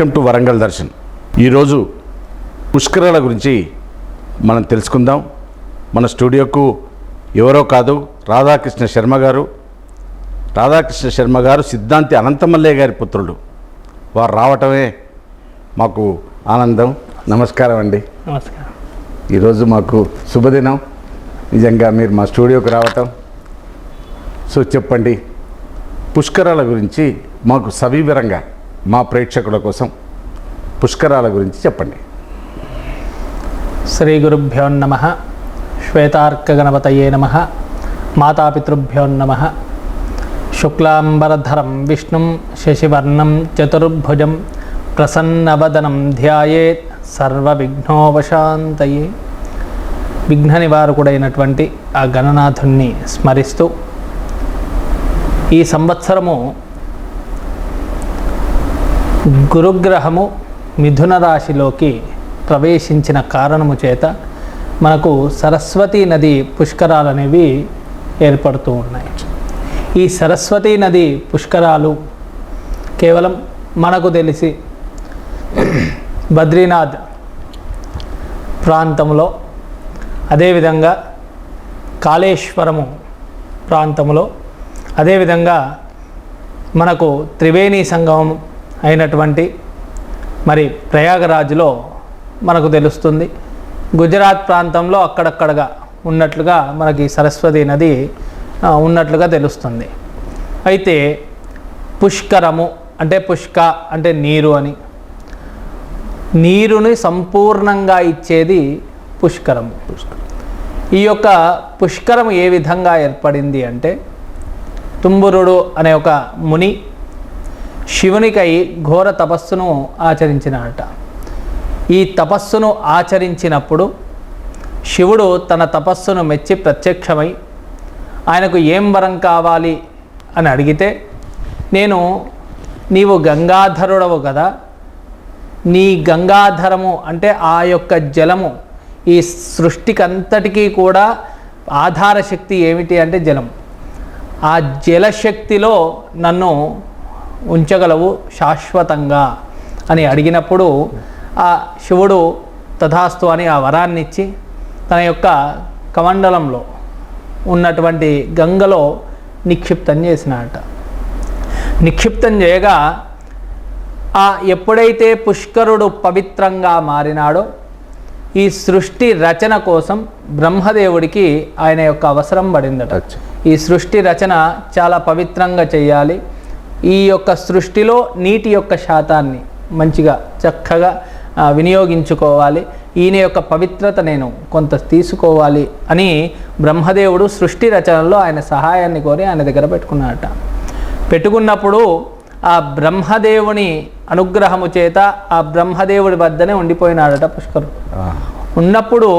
Welcome to Warangal Darshan. ఈరోజు పుష్కరాల గురించి మనం తెలుసుకుందాం. మన స్టూడియోకు ఎవరో కాదు రాధాకృష్ణ శర్మ గారు. రాధాకృష్ణ శర్మ గారు సిద్ధాంతి అనంతమల్లయ్య గారి పుత్రుడు. వారు రావటమే మాకు ఆనందం. నమస్కారం అండి. నమస్కారం. ఈరోజు మాకు శుభదినం. నిజంగా మీరు మా స్టూడియోకి రావటం. సో చెప్పండి పుష్కరాల గురించి మాకు సవివరంగా మా ప్రేక్షకుల కోసం పుష్కరాల గురించి చెప్పండి. శ్రీ గురుభ్యో నమ శ్వేతార్కగణపతయే నమ మాతాపితృభ్యో నమ. శుక్లాంబరధరం విష్ణుం శశివర్ణం చతుర్భుజం ప్రసన్నవదనం ధ్యాయేత్ సర్వవిఘ్నోపశాంతయే. విఘ్న నివారకుడైనటువంటి ఆ గణనాథుణ్ణి స్మరిస్తూ ఈ సంవత్సరము గురుగ్రహము మిథున రాశిలోకి ప్రవేశించిన కారణము చేత మనకు సరస్వతీ నది పుష్కరాలు అనేవి ఏర్పడుతూ ఉన్నాయి. ఈ సరస్వతీ నది పుష్కరాలు కేవలం మనకు తెలిసి బద్రీనాథ్ ప్రాంతంలో అదేవిధంగా కాళేశ్వరము ప్రాంతంలో అదేవిధంగా మనకు త్రివేణి సంగమం అయినటువంటి మరి ప్రయాగరాజ్లో మనకు తెలుస్తుంది. గుజరాత్ ప్రాంతంలో అక్కడక్కడగా ఉన్నట్లుగా మనకి సరస్వతి నది ఉన్నట్లుగా తెలుస్తుంది. అయితే పుష్కరము అంటే పుష్క అంటే నీరు అని. నీరుని సంపూర్ణంగా ఇచ్చేది పుష్కరము. ఈ యొక్క పుష్కరం ఏ విధంగా ఏర్పడింది అంటే తుంబురుడు అనే ఒక ముని శివునికై ఘోర తపస్సును ఆచరించినట ఈ తపస్సును ఆచరించినప్పుడు శివుడు తన తపస్సును మెచ్చి ప్రత్యక్షమై ఆయనకు ఏం వరం కావాలి అని అడిగితే నేను నీవు గంగాధరుడవు కదా నీ గంగాధరము అంటే ఆ యొక్క జలము ఈ సృష్టికంతటికీ కూడా ఆధార శక్తి ఏమిటి అంటే జలం ఆ జలశక్తిలో నన్ను ఉంచగలవు శాశ్వతంగా అని అడిగినప్పుడు ఆ శివుడు తథాస్తు అని ఆ వరాన్ని ఇచ్చి తన యొక్క కమండలంలో ఉన్నటువంటి గంగలో నిక్షిప్తం చేసినాడట. నిక్షిప్తం చేయగా ఆ ఎప్పుడైతే పుష్కరుడు పవిత్రంగా మారినాడో ఈ సృష్టి రచన కోసం బ్రహ్మదేవుడికి ఆయన యొక్క అవసరం పడిందట. ఈ సృష్టి రచన చాలా పవిత్రంగా చేయాలి. ఈ యొక్క సృష్టిలో నీటి యొక్క శాతాన్ని మంచిగా చక్కగా వినియోగించుకోవాలి. ఈయన యొక్క పవిత్రత నేను కొంత తీసుకోవాలి అని బ్రహ్మదేవుడు సృష్టి రచనలో ఆయన సహాయాన్ని కోరి ఆయన దగ్గర పెట్టుకున్నాడట. పెట్టుకున్నప్పుడు ఆ బ్రహ్మదేవుని అనుగ్రహము చేత ఆ బ్రహ్మదేవుడి వద్దనే ఉండిపోయినాడట పుష్కరుడు. ఉన్నప్పుడు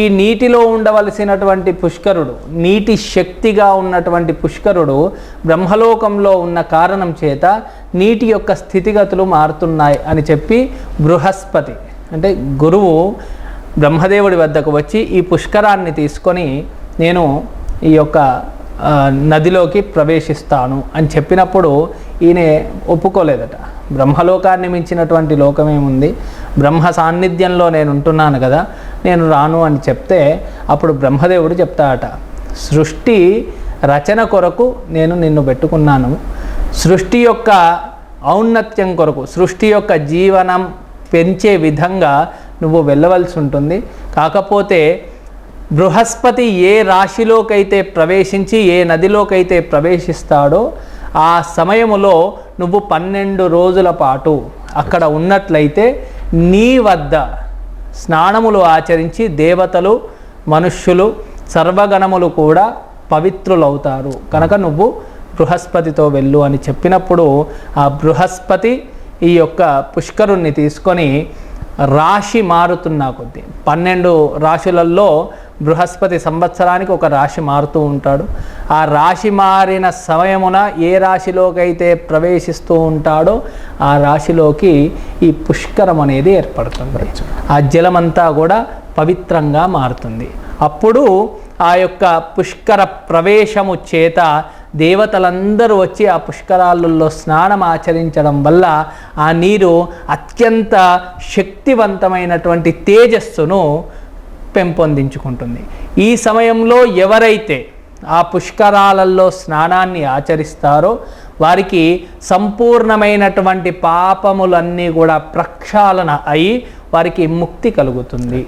ఈ నీటిలో ఉండవలసినటువంటి పుష్కరుడు నీటి శక్తిగా ఉన్నటువంటి పుష్కరుడు బ్రహ్మలోకంలో ఉన్న కారణం చేత నీటి యొక్క స్థితిగతులు మారుతున్నాయి అని చెప్పి బృహస్పతి అంటే గురువు బ్రహ్మదేవుడి వద్దకు వచ్చి ఈ పుష్కరాన్ని తీసుకొని నేను ఈ యొక్క నదిలోకి ప్రవేశిస్తాను అని చెప్పినప్పుడు ఈయన ఒప్పుకోలేదట. బ్రహ్మలోకాన్ని మించినటువంటి లోకమేముంది? బ్రహ్మ సాన్నిధ్యంలో నేను ఉంటున్నాను కదా నేను రాను అని చెప్తే అప్పుడు బ్రహ్మదేవుడు చెప్తాడట సృష్టి రచన కొరకు నేను నిన్ను పెట్టుకున్నాను. సృష్టి యొక్క ఔన్నత్యం కొరకు సృష్టి యొక్క జీవనం పెంచే విధంగా నువ్వు వెళ్ళవలసి ఉంటుంది. కాకపోతే బృహస్పతి ఏ రాశిలోకైతే ప్రవేశించి ఏ నదిలోకైతే ప్రవేశిస్తాడో ఆ సమయములో నువ్వు పన్నెండు రోజుల పాటు అక్కడ ఉన్నట్లయితే నీ వద్ద స్నానములు ఆచరించి దేవతలు మనుష్యులు సర్వగణములు కూడా పవిత్రులవుతారు. కనుక నువ్వు బృహస్పతితో వెళ్ళు అని చెప్పినప్పుడు ఆ బృహస్పతి ఈ యొక్క పుష్కరుణ్ణి తీసుకొని రాశి మారుతున్నా కొద్దీ. పన్నెండు రాశులలో బృహస్పతి సంవత్సరానికి ఒక రాశి మారుతూ ఉంటాడు. ఆ రాశి మారిన సమయమున ఏ రాశిలోకైతే ప్రవేశిస్తూ ఉంటాడో ఆ రాశిలోకి ఈ పుష్కరం అనేది ఏర్పడుతుంది. ఆ జలమంతా కూడా పవిత్రంగా మారుతుంది. అప్పుడు ఆ యొక్క పుష్కర ప్రవేశము చేత దేవతలందరూ వచ్చి ఆ పుష్కరాలలో స్నానం ఆచరించడం వల్ల ఆ నీరు అత్యంత శక్తివంతమైనటువంటి తేజస్సును పెంపొందించుకుంటుంది. ఈ సమయంలో ఎవరైతే ఆ పుష్కరాలలో స్నానాన్ని ఆచరిస్తారో వారికి సంపూర్ణమైనటువంటి పాపములన్నీ కూడా ప్రక్షాళన అయి వారికి ముక్తి కలుగుతుంది.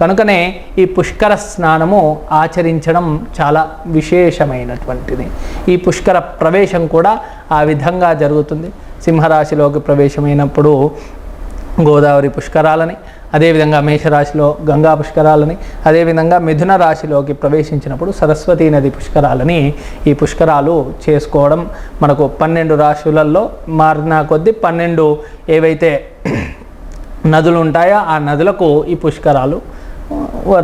కనుకనే ఈ పుష్కర స్నానము ఆచరించడం చాలా విశేషమైనటువంటిది. ఈ పుష్కర ప్రవేశం కూడా ఆ విధంగా జరుగుతుంది. సింహరాశిలోకి ప్రవేశమైనప్పుడు గోదావరి పుష్కరాలని అదేవిధంగా మేషరాశిలో గంగా పుష్కరాలని అదేవిధంగా మిథున రాశిలోకి ప్రవేశించినప్పుడు సరస్వతీ నది పుష్కరాలని ఈ పుష్కరాలు చేసుకోవడం మనకు పన్నెండు రాశులలో మారిన కొద్దీ పన్నెండు ఏవైతే నదులు ఉంటాయో ఆ నదులకు ఈ పుష్కరాలు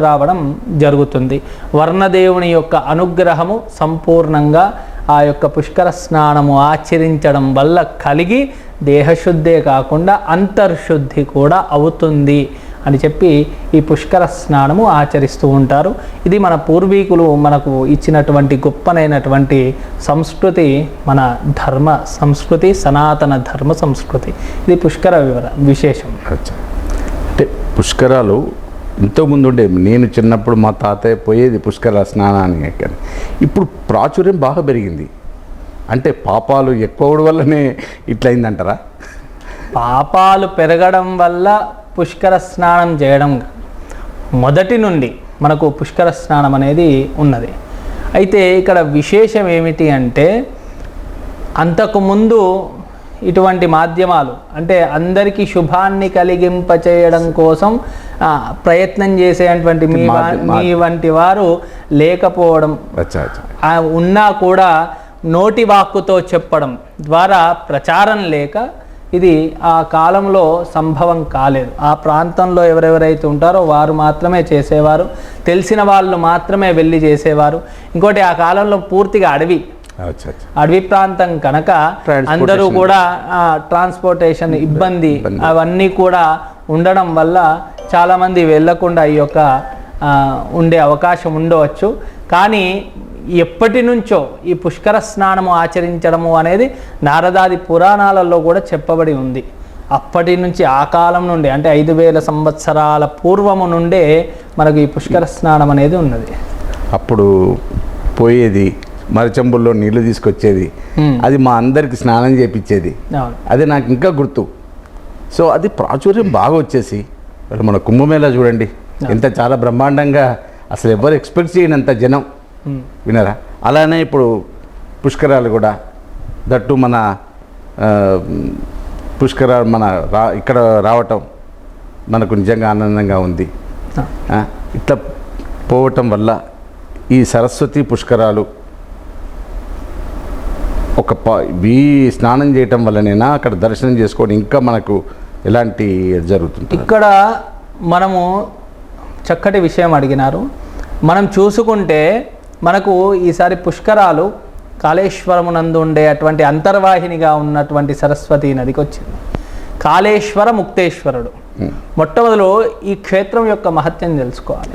రావడం జరుగుతుంది. వర్ణదేవుని యొక్క అనుగ్రహము సంపూర్ణంగా ఆ యొక్క పుష్కర స్నానము ఆచరించడం వల్ల కలిగి దేహశుద్ధే కాకుండా అంతర్శుద్ధి కూడా అవుతుంది అని చెప్పి ఈ పుష్కర స్నానము ఆచరిస్తూ ఉంటారు. ఇది మన పూర్వీకులు మనకు ఇచ్చినటువంటి గొప్పనైనటువంటి సంస్కృతి మన ధర్మ సంస్కృతి సనాతన ధర్మ సంస్కృతి. ఇది పుష్కర వివర విశేషం. అంటే పుష్కరాలు ఇంతకుముందు ఉండే నేను చిన్నప్పుడు మా తాతయ్య పోయేది పుష్కర స్నానానికి కానీ ఇప్పుడు ప్రాచుర్యం బాగా పెరిగింది. అంటే పాపాలు ఎక్కువ వల్లనే ఇట్లయిందంటారా? పాపాలు పెరగడం వల్ల పుష్కర స్నానం చేయడం మొదటి నుండి మనకు పుష్కర స్నానం అనేది ఉన్నది. అయితే ఇక్కడ విశేషం ఏమిటి అంటే అంతకుముందు ఇటువంటి మాధ్యమాలు అంటే అందరికీ శుభాన్ని కలిగింప చేయడం కోసం ప్రయత్నం చేసేటువంటి మీ మీ వంటి వారు లేకపోవడం ఉన్నా కూడా నోటి వాక్కుతో చెప్పడం ద్వారా ప్రచారం లేక ఇది ఆ కాలంలో సంభవం కాలేదు. ఆ ప్రాంతంలో ఎవరెవరైతే ఉంటారో వారు మాత్రమే చేసేవారు తెలిసిన వాళ్ళు మాత్రమే వెళ్ళి చేసేవారు. ఇంకోటి ఆ కాలంలో పూర్తిగా అడవి అడవి ప్రాంతం కనుక Transportation. అందరూ కూడా ట్రాన్స్పోర్టేషన్ ఇబ్బంది. అవన్నీ కూడా ఉండడం వల్ల చాలామంది వెళ్ళకుండా ఈ యొక్క ఉండే అవకాశం ఉండవచ్చు. కానీ ఎప్పటి నుంచో ఈ పుష్కర స్నానము ఆచరించడము అనేది నారదాది పురాణాలలో కూడా చెప్పబడి ఉంది. అప్పటి నుంచి ఆ కాలం నుండి అంటే ఐదు వేల సంవత్సరాల పూర్వము నుండే మనకు ఈ పుష్కర స్నానం అనేది ఉన్నది. అప్పుడు పోయేది మరచెంబుల్లో నీళ్ళు తీసుకొచ్చేది. అది మా అందరికి స్నానం చేపించేది అది నాకు ఇంకా గుర్తు. సో అది ప్రాచుర్యం బాగా వచ్చేసి మన కుంభమేళా చూడండి. ఎంత చాలా బ్రహ్మాండంగా అసలు ఎవరు ఎక్స్పెక్ట్ చేయనంత జనం. వినరా? అలానే ఇప్పుడు పుష్కరాలు కూడా. దట్టు మన పుష్కరాలు మన రా ఇక్కడ రావటం మనకు నిజంగా ఆనందంగా ఉంది. ఇట్లా పోవటం వల్ల ఈ సరస్వతి పుష్కరాలు ఒక ప వీ స్నానం చేయటం వల్లనేనా అక్కడ దర్శనం చేసుకొని ఇంకా మనకు ఎలాంటి జరుగుతుంది ఇక్కడ మనము చక్కటి విషయం అడిగినారు. మనం చూసుకుంటే మనకు ఈసారి పుష్కరాలు కాళేశ్వరమునందు ఉండే అటువంటి అంతర్వాహినిగా ఉన్నటువంటి సరస్వతి నదికి వచ్చింది కాళేశ్వర ముక్తేశ్వరుడు. మొట్టమొదలు ఈ క్షేత్రం యొక్క మహత్యం తెలుసుకోవాలి.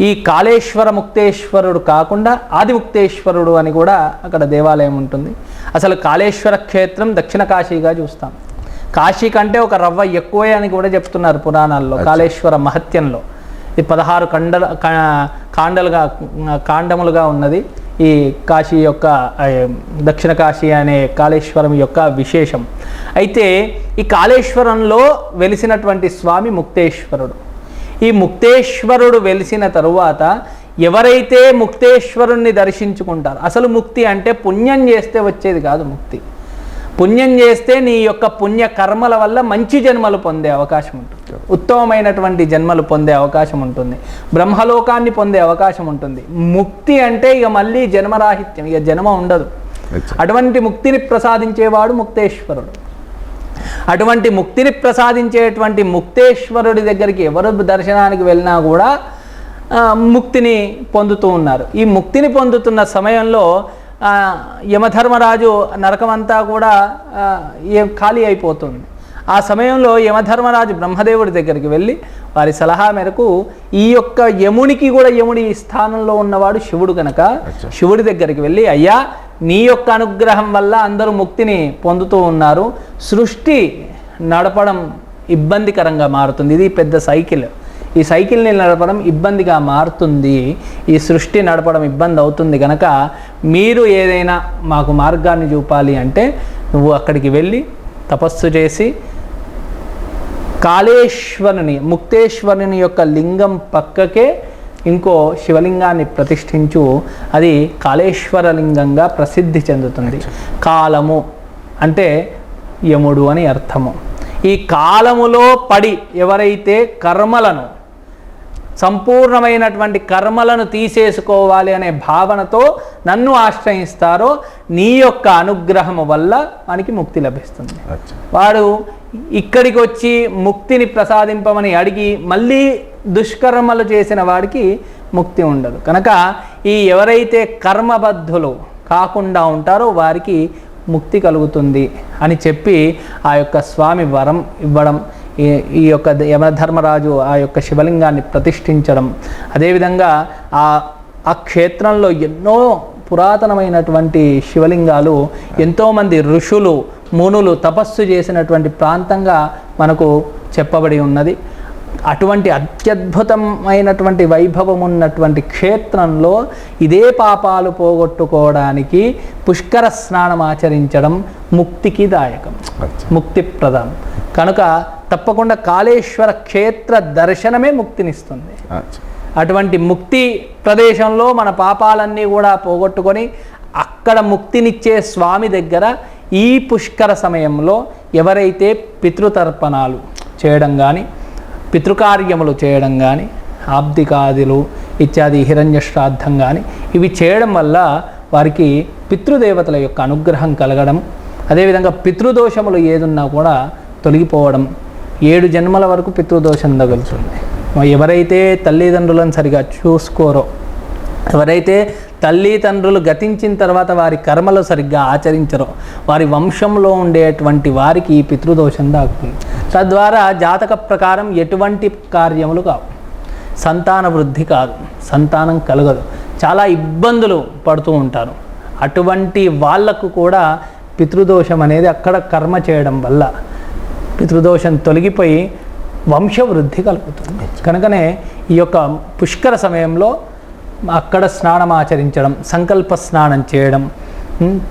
ఈ కాళేశ్వర ముక్తేశ్వరుడు కాకుండా ఆదిముక్తేశ్వరుడు అని కూడా అక్కడ దేవాలయం ఉంటుంది. అసలు కాళేశ్వర క్షేత్రం దక్షిణ కాశీగా చూస్తాం. కాశీ కంటే ఒక రవ్వ ఎక్కువే అని కూడా చెప్తున్నారు పురాణాల్లో కాళేశ్వర మహత్యంలో. ఈ పదహారు కండల కా- కాండలుగా కాండములుగా ఉన్నది ఈ కాశీ యొక్క దక్షిణ కాశీ అనే కాళేశ్వరం యొక్క విశేషం. అయితే ఈ కాళేశ్వరంలో వెలిసినటువంటి స్వామి ముక్తేశ్వరుడు. ఈ ముక్తేశ్వరుడు వెలిసిన తరువాత ఎవరైతే ముక్తేశ్వరుణ్ణి దర్శించుకుంటారో అసలు ముక్తి అంటే పుణ్యం చేస్తే వచ్చేది కాదు ముక్తి. పుణ్యం చేస్తే నీ యొక్క పుణ్య కర్మల వల్ల మంచి జన్మలు పొందే అవకాశం ఉంటుంది. ఉత్తమమైనటువంటి జన్మలు పొందే అవకాశం ఉంటుంది. బ్రహ్మలోకాన్ని పొందే అవకాశం ఉంటుంది. ముక్తి అంటే ఇక మళ్ళీ జన్మరాహిత్యం ఇక జన్మ ఉండదు. అటువంటి ముక్తిని ప్రసాదించేవాడు ముక్తేశ్వరుడు. అటువంటి ముక్తిని ప్రసాదించేటువంటి ముక్తేశ్వరుడి దగ్గరికి ఎవరు దర్శనానికి వెళ్ళినా కూడా ముక్తిని పొందుతూ ఉన్నారు. ఈ ముక్తిని పొందుతున్న సమయంలో యమధర్మరాజు నరకమంతా కూడా ఖాళీ అయిపోతుంది. ఆ సమయంలో యమధర్మరాజు బ్రహ్మదేవుడి దగ్గరికి వెళ్ళి వారి సలహా మేరకు ఈ యొక్క యమునికి కూడా యముడి స్థానంలో ఉన్నవాడు శివుడు కనుక శివుడి దగ్గరికి వెళ్ళి అయ్యా నీ యొక్క అనుగ్రహం వల్ల అందరూ ముక్తిని పొందుతూ ఉన్నారు. సృష్టి నడపడం ఇబ్బందికరంగా మారుతుంది. ఇది పెద్ద సైకిల్. ఈ సైకిల్ని నడపడం ఇబ్బందిగా మారుతుంది. ఈ సృష్టి నడపడం ఇబ్బంది అవుతుంది కనుక మీరు ఏదైనా మాకు మార్గాన్ని చూపాలి అంటే నువ్వు అక్కడికి వెళ్ళి తపస్సు చేసి కాళేశ్వరుని ముక్తేశ్వరుని యొక్క లింగం పక్కకే ఇంకో శివలింగాన్ని ప్రతిష్ఠించు అది కాళేశ్వర లింగంగా ప్రసిద్ధి చెందుతుంది. కాలము అంటే యముడు అని అర్థము. ఈ కాలములో పడి ఎవరైతే కర్మలను సంపూర్ణమైనటువంటి కర్మలను తీసేసుకోవాలి అనే భావనతో నన్ను ఆశ్రయిస్తారో నీ యొక్క అనుగ్రహము వల్ల మనకి ముక్తి లభిస్తుంది. వాడు ఇక్కడికి వచ్చి ముక్తిని ప్రసాదింపమని అడిగి మళ్ళీ దుష్కర్మలు చేసిన వాడికి ముక్తి ఉండదు. కనుక ఈ ఎవరైతే కర్మబద్ధులు కాకుండా ఉంటారో వారికి ముక్తి కలుగుతుంది అని చెప్పి ఆ యొక్క స్వామి వరం ఇవ్వడం ఈ ఈ యొక్క యమధర్మరాజు ఆ యొక్క శివలింగాన్ని ప్రతిష్ఠించడం. అదేవిధంగా ఆ ఆ క్షేత్రంలో ఎన్నో పురాతనమైనటువంటి శివలింగాలు ఎంతోమంది ఋషులు మునులు తపస్సు చేసినటువంటి ప్రాంతంగా మనకు చెప్పబడి ఉన్నది. అటువంటి అత్యద్భుతమైనటువంటి వైభవం ఉన్నటువంటి క్షేత్రంలో ఇదే పాపాలు పోగొట్టుకోవడానికి పుష్కర స్నానం ఆచరించడం ముక్తికి దాయకం ముక్తిప్రదం కనుక తప్పకుండా కాళేశ్వర క్షేత్ర దర్శనమే ముక్తినిస్తుంది. అటువంటి ముక్తి ప్రదేశంలో మన పాపాలన్నీ కూడా పోగొట్టుకొని అక్కడ ముక్తినిచ్చే స్వామి దగ్గర ఈ పుష్కర సమయంలో ఎవరైతే పితృతర్పణాలు చేయడం కానీ పితృకార్యములు చేయడం కానీ ఆబ్దికాదులు ఇత్యాది హిరణ్య శ్రాద్ధం కానీ ఇవి చేయడం వల్ల వారికి పితృదేవతల యొక్క అనుగ్రహం కలగడం అదేవిధంగా పితృదోషములు ఏదున్నా కూడా తొలగిపోవడం ఏడు జన్మల వరకు పితృదోషం తగులుతుంది ఎవరైతే తల్లిదండ్రులను సరిగా చూసుకోరో ఎవరైతే తల్లిదండ్రులు గతించిన తర్వాత వారి కర్మలు సరిగ్గా ఆచరించరో వారి వంశంలో ఉండేటువంటి వారికి ఈ పితృదోషం దాగుతుంది. తద్వారా జాతక ప్రకారం ఎటువంటి కార్యములు కావు. సంతాన వృద్ధి కాదు సంతానం కలగదు. చాలా ఇబ్బందులు పడుతూ ఉంటారు. అటువంటి వాళ్ళకు కూడా పితృదోషం అనేది అక్కడ కర్మ చేయడం వల్ల పితృదోషం తొలగిపోయి వంశవృద్ధి కలుగుతుంది. కనుకనే ఈ యొక్క పుష్కర సమయంలో అక్కడ స్నానం ఆచరించడం సంకల్ప స్నానం చేయడం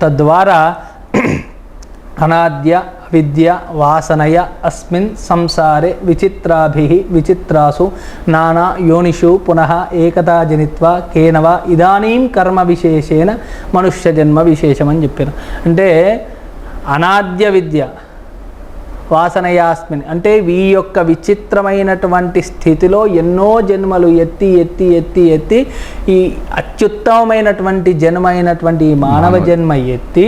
తద్వారా అనాద్య విద్య వాసనయ అస్మిన్ సంసారే విచిత్రాభి విచిత్రాసు నానా యోనిషు పునః ఏకతా జనిత్వ కేనవ ఇదానీం కర్మ విశేషేణ మనుష్య జన్మ విశేషం అని చెప్పారు. అంటే అనాద్య విద్య వాసనయాస్మిన్. అంటే ఈ యొక్క విచిత్రమైనటువంటి స్థితిలో ఎన్నో జన్మలు ఎత్తి ఎత్తి ఎత్తి ఎత్తి ఈ అత్యుత్తమమైనటువంటి జన్మైనటువంటి ఈ మానవ జన్మ ఎత్తి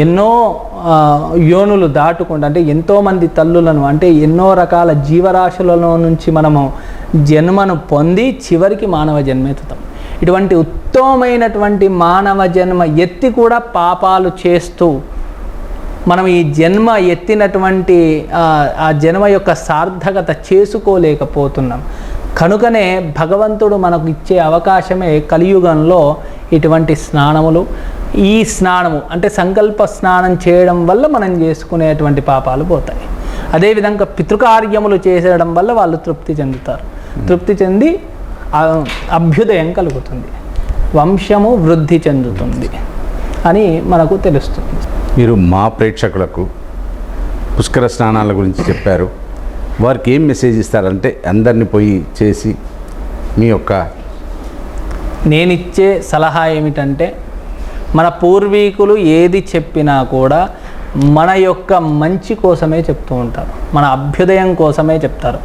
ఎన్నో యోనులు దాటుకుంటూ అంటే ఎంతోమంది తల్లులను అంటే ఎన్నో రకాల జీవరాశులలో నుంచి మనము జన్మను పొంది చివరికి మానవ జన్మెత్తుతాం ఇటువంటి ఉత్తమమైనటువంటి మానవ జన్మ ఎత్తి కూడా పాపాలు చేస్తూ మనం ఈ జన్మ ఎత్తినటువంటి ఆ, జన్మ యొక్క సార్థకత చేసుకోలేకపోతున్నాం. కనుకనే భగవంతుడు మనకు ఇచ్చే అవకాశమే కలియుగంలో ఇటువంటి స్నానములు. ఈ స్నానము అంటే సంకల్ప స్నానం చేయడం వల్ల మనం చేసుకునేటువంటి పాపాలు పోతాయి. అదేవిధంగా పితృకార్యములు చేసేయడం వల్ల వాళ్ళు తృప్తి చెందుతారు. తృప్తి చెంది అభ్యుదయం కలుగుతుంది. వంశము వృద్ధి చెందుతుంది అని మనకు తెలుస్తుంది. మీరు మా ప్రేక్షకులకు పుష్కర స్నానాల గురించి చెప్పారు. వారికి ఏం మెసేజ్ ఇస్తారంటే అందరిని పోయి చేసి మీ యొక్క నేనిచ్చే సలహా ఏమిటంటే మన పూర్వీకులు ఏది చెప్పినా కూడా మన యొక్క మంచి కోసమే చెప్తూ ఉంటారు. మన అభ్యుదయం కోసమే చెప్తారు.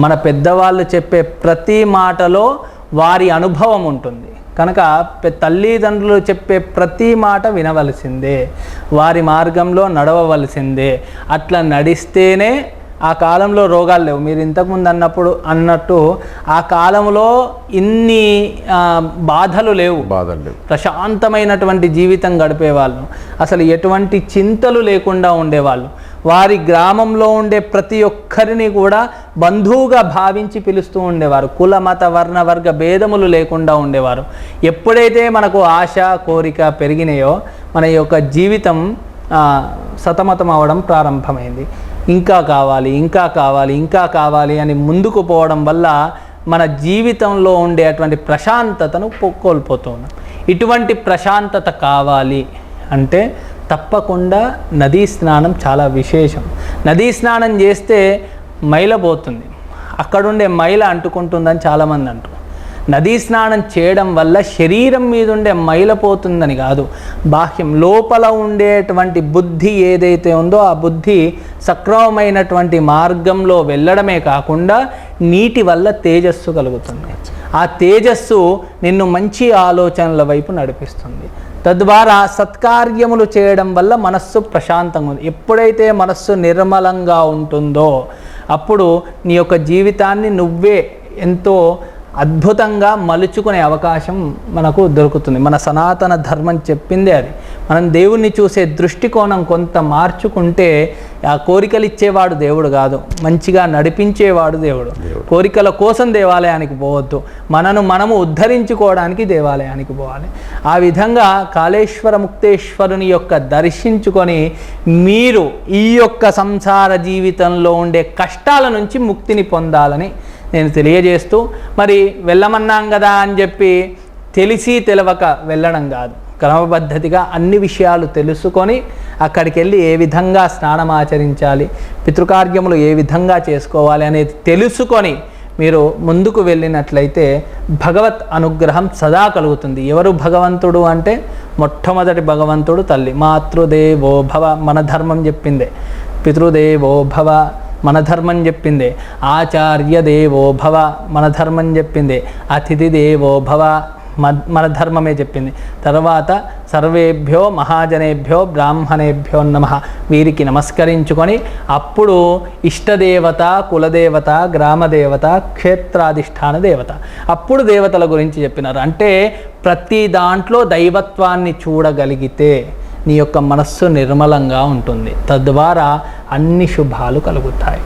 మన పెద్దవాళ్ళు చెప్పే ప్రతి మాటలో వారి అనుభవం ఉంటుంది. కనుక తల్లిదండ్రులు చెప్పే ప్రతి మాట వినవలసిందే. వారి మార్గంలో నడవవలసిందే. అట్లా నడిస్తేనే ఆ కాలంలో రోగాలు లేవు. మీరు ఇంతకుముందు అన్నప్పుడు అన్నట్టు ఆ కాలంలో ఇన్ని బాధలు లేవు. బాధలు లేవు. ప్రశాంతమైనటువంటి జీవితం గడిపేవాళ్ళు. అసలు ఎటువంటి చింతలు లేకుండా ఉండేవాళ్ళు. వారి గ్రామంలో ఉండే ప్రతి ఒక్కరిని కూడా బంధువుగా భావించి పిలుస్తూ ఉండేవారు. కుల మత వర్ణ వర్గ భేదములు లేకుండా ఉండేవారు. ఎప్పుడైతే మనకు ఆశ కోరిక పెరిగినాయో మన యొక్క జీవితం సతమతం అవడం ప్రారంభమైంది. ఇంకా కావాలి ఇంకా కావాలి ఇంకా కావాలి అని ముందుకు పోవడం వల్ల మన జీవితంలో ఉండేటువంటి ప్రశాంతతను కోల్పోతూ ఉన్నాం. ఇటువంటి ప్రశాంతత కావాలి అంటే తప్పకుండా నదీ స్నానం చాలా విశేషం. నదీ స్నానం చేస్తే మైల పోతుంది. అక్కడుండే మైల అంటుకుంటుందని చాలామంది అంటారు. నదీ స్నానం చేయడం వల్ల శరీరం మీద ఉండే మైల పోతుందని కాదు. బాహ్యం లోపల ఉండేటువంటి బుద్ధి ఏదైతే ఉందో ఆ బుద్ధి సక్రమమైనటువంటి మార్గంలో వెళ్ళడమే కాకుండా నీటి వల్ల తేజస్సు కలుగుతుంది. ఆ తేజస్సు నిన్ను మంచి ఆలోచనల వైపు నడిపిస్తుంది. తద్వారా సత్కార్యములు చేయడం వల్ల మనస్సు ప్రశాంతంగా ఉంది. ఎప్పుడైతే మనస్సు నిర్మలంగా ఉంటుందో అప్పుడు నీ యొక్క జీవితాన్ని నువ్వే ఎంతో అద్భుతంగా మలుచుకునే అవకాశం మనకు దొరుకుతుంది. మన సనాతన ధర్మం చెప్పిందే అది. మనం దేవుణ్ణి చూసే దృష్టికోణం కొంత మార్చుకుంటే ఆ కోరికలు ఇచ్చేవాడు దేవుడు కాదు. మంచిగా నడిపించేవాడు దేవుడు. కోరికల కోసం దేవాలయానికి పోవద్దు. మనను మనము ఉద్ధరించుకోవడానికి దేవాలయానికి పోవాలి. ఆ విధంగా కాళేశ్వర ముక్తేశ్వరుని యొక్క దర్శించుకొని మీరు ఈ యొక్క సంసార జీవితంలో ఉండే కష్టాల నుంచి ముక్తిని పొందాలని నేను తెలియజేస్తూ మరి వెళ్ళమన్నాం కదా అని చెప్పి తెలిసి తెలవక వెళ్ళడం కాదు. క్రమపద్ధతిగా అన్ని విషయాలు తెలుసుకొని అక్కడికి వెళ్ళి ఏ విధంగా స్నానం ఆచరించాలి పితృకార్యములు ఏ విధంగా చేసుకోవాలి అనేది తెలుసుకొని మీరు ముందుకు వెళ్ళినట్లయితే భగవత్ అనుగ్రహం సదా కలుగుతుంది. ఎవరు భగవంతుడు అంటే మొట్టమొదటి భగవంతుడు తల్లి. మాతృదేవో భవ మన ధర్మం చెప్పిందే. పితృదేవో భవ మన ధర్మం చెప్పిందే. ఆచార్య దేవో భవ మన ధర్మం చెప్పిందే. అతిథి దేవో భవ మన ధర్మమే చెప్పింది. తర్వాత సర్వేభ్యో మహాజనేభ్యో బ్రాహ్మణేభ్యో నమ. వీరికి నమస్కరించుకొని అప్పుడు ఇష్టదేవత కులదేవత గ్రామదేవత క్షేత్రాధిష్టాన దేవత. అప్పుడు దేవతల గురించి చెప్పినారు. అంటే ప్రతి దాంట్లో దైవత్వాన్ని చూడగలిగితే నీ యొక్క మనస్సు నిర్మలంగా ఉంటుంది. తద్వారా అన్ని శుభాలు కలుగుతాయి.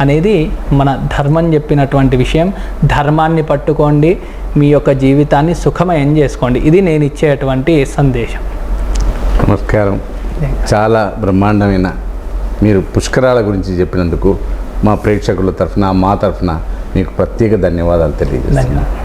అనేది మన ధర్మం చెప్పినటువంటి విషయం. ధర్మాన్ని పట్టుకోండి. మీ యొక్క జీవితాన్ని సుఖమయం చేసుకోండి. ఇది నేను ఇచ్చేటువంటి సందేశం. నమస్కారం. చాలా బ్రహ్మాండమైన మీరు పుష్కరాల గురించి చెప్పినందుకు మా ప్రేక్షకుల తరఫున మా తరఫున మీకు ప్రత్యేక ధన్యవాదాలు తెలియజేస్తున్నాను. ధన్యవాదాలు.